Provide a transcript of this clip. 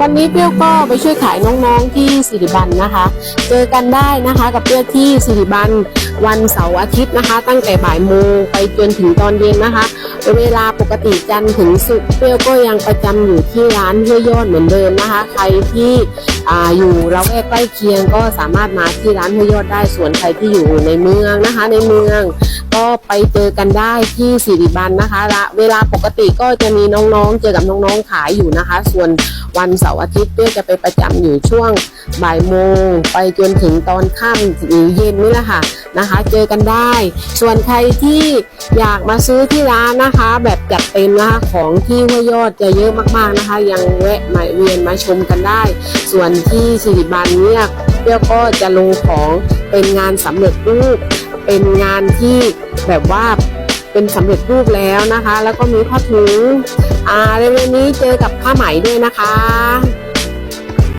วันนี้เปรี้ยวก็ไปช่วยขายน้องๆที่สิริบันนะคะ เจอกันได้นะคะกับเปรี้ยวที่สิริบันวันเสาร์อาทิตย์นะคะ ตั้งแต่บ่ายโมงไปจนถึงตอนเย็นนะคะ เวลาปกติจันทร์ถึงศุกร์เปรี้ยวก็ยังประจำอยู่ที่ร้านเพื่อยอดเหมือนเดิมนะคะ ใครที่ออยู่ระแวกใกล้เคียงก็สามารถมาที่ร้านเพื่อยอดได้ส่วนใครที่อยู่ในเมืองนะคะ ในเมือง ก็ไปเจอกันได้ที่สิริบันนะคะละเวลาปกติก็จะมีน้องๆ เจอกับน้องๆขายอยู่นะคะ ส่วนวันเสาร์อาทิตย์เพื่อจะไปประจำอยู่ช่วงบ่ายโมง ไปจนถึงตอนค่ำหรือเย็นนี่แหละค่ะนะคะ เจอกันได้ ส่วนใครที่อยากมาซื้อที่ร้านนะคะ แบบจัดเต็มนะคะของที่ห้วยยอดจะเยอะมากๆนะคะ ยังแวะมาเวียนมาชมกันได้ ส่วนที่สิริบันเนี่ยเปรี้ยวก็จะลงของเป็นงานสำเร็จรูป เป็นงานที่แบบว่าเป็นสำเร็จรูปแล้วนะคะ แล้วก็มีผ้าถุงอ่าเร็วๆนี้เจอกับผ้าไหมด้วยนะคะ